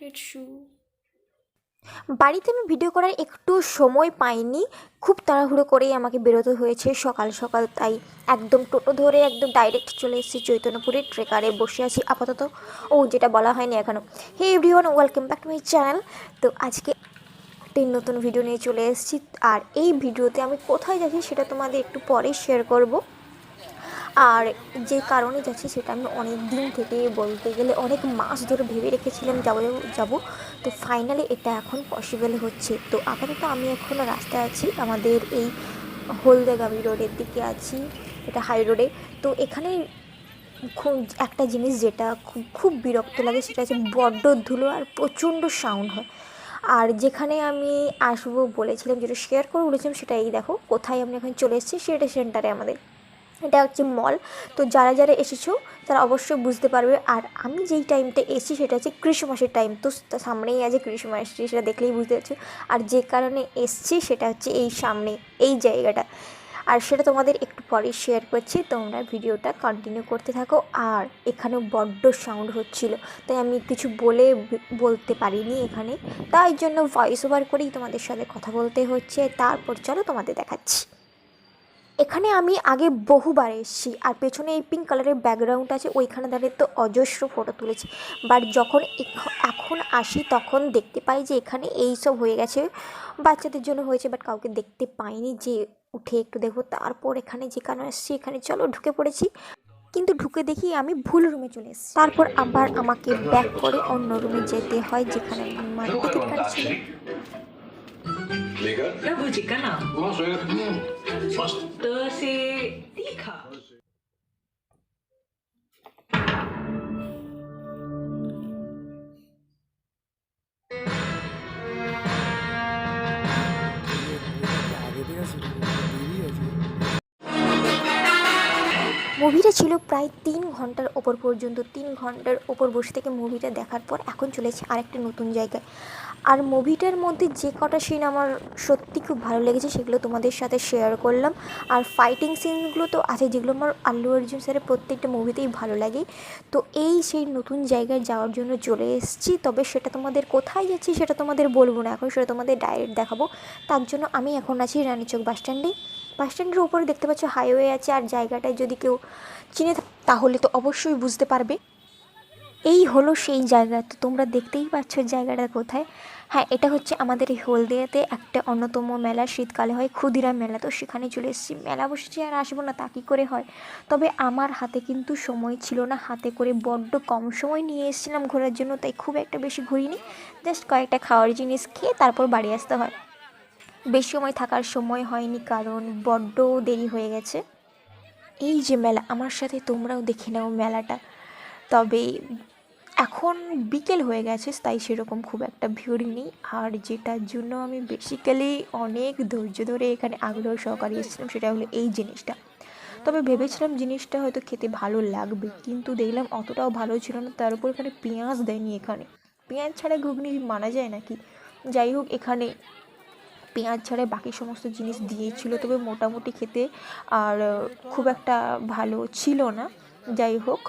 Red শু বাড়িতে আমি video করার একটু সময় পাইনি। খুব তাড়াহুড়ো করেই আমাকে বেরোতে হয়েছে সকাল সকাল, তাই একদম টোটো ধরে একদম ডাইরেক্ট চলে এসেছি চৈতন্যপুরের ট্রেকারে বসে আছি আপাতত। ও, যেটা বলা হয়নি এখনও hey everyone welcome back to my channel তো আজকে একটি নতুন ভিডিও নিয়ে চলে এসেছি। আর এই ভিডিওতে আমি কোথায় যাচ্ছি সেটা তোমাদের একটু পরে শেয়ার করব। আর যে কারণে যাচ্ছি সেটা আমি অনেক দিন থেকে বলতে গেলে অনেক মাস ধরে ভেবে রেখেছিলাম যাব, যাব। তো ফাইনালি এটা এখন পসিবল হচ্ছে। তো আপাতত আমি এখনও রাস্তায় আছি, আমাদের এই হলদেগামী রোডের দিকে আছি, এটা হাই রোডে তো এখানে খুব একটা জিনিস যেটা খুব খুব বিরক্ত লাগে সেটা হচ্ছে বড্ড ধুলো আর প্রচণ্ড সাউন্ড হয়। আর যেখানে আমি আসব বলেছিলাম, যেটা শেয়ার করে বলেছিলাম সেটা এই দেখো, কোথায় আমি এখন চলে এসেছি, সেটা সেন্টারে আমাদের। এটা হচ্ছে মল তো যারা যারা এসেছ, তারা অবশ্যই বুঝতে পারবে। আর আমি যেই টাইমটা এসেছি, সেটা হচ্ছে ক্রিসমাসের টাইম তো সামনেই আছে ক্রিসমাস সেটা দেখলেই বুঝতে পারছ। আর যে কারণে এসছি, সেটা হচ্ছে এই সামনে, এই জায়গাটা। আর সেটা তোমাদের একটু পরে শেয়ার করছি। তোমরা ভিডিওটা কন্টিনিউ করতে থাকো। আর এখানেও বড্ড সাউন্ড হচ্ছিল। তাই আমি কিছু বলে বলতে পারিনি এখানে। তাই জন্য ভয়েস ওভার করেই তোমাদের সাথে কথা বলতে হচ্ছে। তারপর চলো তোমাদের দেখাচ্ছি। এখানে আমি আগে বহুবার এসেছি আর পেছনে এই পিঙ্ক কালারের ব্যাকগ্রাউন্ড আছে, ওইখানে দাঁড়িয়ে তো অজস্র ফটো তুলেছি। বাট যখন এখন আসি তখন দেখতে পাই যে এখানে এই সব হয়ে গেছে, বাচ্চাদের জন্য হয়েছে বাট কাউকে দেখতে পাইনি যে উঠে একটু দেখব। তারপর এখানে যে কারণে এসেছি এখানে চলো ঢুকে পড়েছি। কিন্তু ঢুকে দেখি আমি ভুল রুমে চলে এসেছি। তারপর আবার আমাকে ব্যাক করে অন্য রুমে যেতে হয়, যেখানে আমার টিকিট Ja. Mas. মুভিটা ছিল প্রায় তিন ঘণ্টার ওপর পর্যন্ত তিন ঘণ্টার ওপর বসে থেকে মুভিটা দেখার পর এখন চলেছে আরেকটা নতুন জায়গায় আর মুভিটার মধ্যে যে কটা সিন আমার সত্যি খুব ভালো লেগেছে সেগুলো তোমাদের সাথে শেয়ার করলাম। আর ফাইটিং সিনগুলো তো আছে, যেগুলো আমার আল্লু অর্জুন স্যারের প্রত্যেকটা মুভিতেই ভালো লাগে। তো এই সেই নতুন জায়গায় যাওয়ার জন্য চলে এসেছি, তবে সেটা তোমাদের কোথায় যাচ্ছি সেটা তোমাদের বলব না এখন, সেটা তোমাদের ডাইরেক্ট দেখাবো। তার জন্য আমি এখন আছি রানীচক বাস স্ট্যান্ডে বাস স্ট্যান্ডের উপরে দেখতে পাচ্ছ হাইওয়ে আছে, আর জায়গাটায় যদি কেউ চিনে তাহলে তো অবশ্যই বুঝতে পারবে। এই হলো সেই জায়গা, তো তোমরা দেখতেই পাচ্ছ জায়গাটা কোথায়। হ্যাঁ এটা হচ্ছে আমাদের এই হলদিয়াতে একটা অন্যতম মেলা। শীতকালে হয় ক্ষুদিরাম মেলা। তো সেখানে চলে এসেছি। মেলা বসেছি আর আসব না, তা কী করে হয়? তবে আমার হাতে কিন্তু সময় ছিল না। হাতে করে বড্ড কম সময় নিয়ে এসেছিলাম ঘোরার জন্য, তাই খুব একটা বেশি ঘুরিনি। জাস্ট কয়েকটা খাওয়ার জিনিস খেয়ে তারপর বাড়ি আসতে হয়। বেশি সময় থাকার সময় হয়নি কারণ বড্ড দেরি হয়ে গেছে। এই যে মেলা, আমার সাথে তোমরাও দেখে নাও মেলাটা। তবে এখন বিকেল হয়ে গেছে, তাই সেরকম খুব একটা ভিড় নেই। আর যেটার জন্য আমি বেসিক্যালি অনেক ধৈর্য ধরে এখানে আগ্রহ সহকারে এসেছিলাম সেটা হলো এই জিনিসটা। তবে ভেবেছিলাম জিনিসটা হয়তো খেতে ভালো লাগবে, কিন্তু দেখলাম অতটাও ভালো ছিল না, তার উপর এখানে পেঁয়াজ দেয়নি এখানে। পেঁয়াজ ছাড়া ঘুগনি মানা যায় নাকি? যাই হোক, এখানে পেঁয়াজ ছাড়া বাকি সমস্ত জিনিস দিয়েছিল, তবে মোটামুটি খেতে আর খুব একটা ভালো ছিল না। যাই হোক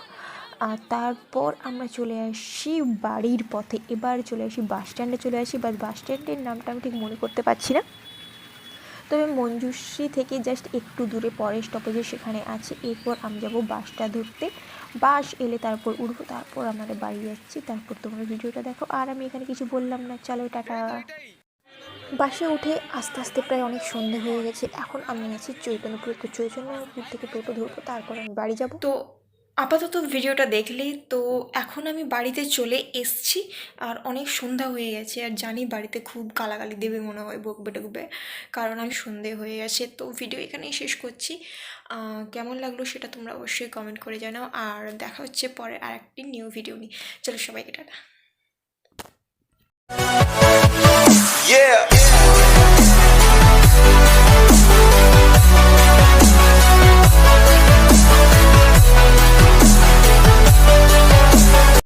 আর তারপর আমরা চলে আসি বাড়ির পথে। এবার চলে আসি বাস স্ট্যান্ডে চলে আসি। বাট বাস স্ট্যান্ডের নামটা আমি ঠিক মনে করতে পারছি না। তবে মঞ্জুশ্রী থেকে জাস্ট একটু দূরে পরের স্টপেজে সেখানে আছে। এরপর আমি যাব বাসটা ধরতে। বাস এলে তারপর উঠবো তারপর আমাদের বাড়ি যাচ্ছি। তারপর তোমরা ভিডিওটা দেখো। আর আমি এখানে কিছু বললাম না। চলো, টাটা। বাসে উঠে আস্তে আস্তে প্রায় অনেক সন্ধে হয়ে গেছে। এখন আমি আছি চৈতন্যপুর। তো চৈতন্যপুর থেকে টোটো ধরবো, তারপর আমি বাড়ি যাব। তো আপাতত ভিডিওটা দেখলে তো এখন আমি বাড়িতে চলে এসছি আর অনেক সন্ধ্যা হয়ে গেছে। আর জানি বাড়িতে খুব গালাগালি দেবে মনে হয় বকবে টকবে, কারণ আমি সন্ধে হয়ে গেছে। তো ভিডিও এখানেই শেষ করছি। কেমন লাগল সেটা তোমরা অবশ্যই কমেন্ট করে জানাও। আর দেখা হচ্ছে পরে আর একটি নিউ ভিডিও নিয়ে। চলো সবাইকে টাটা। Yeah.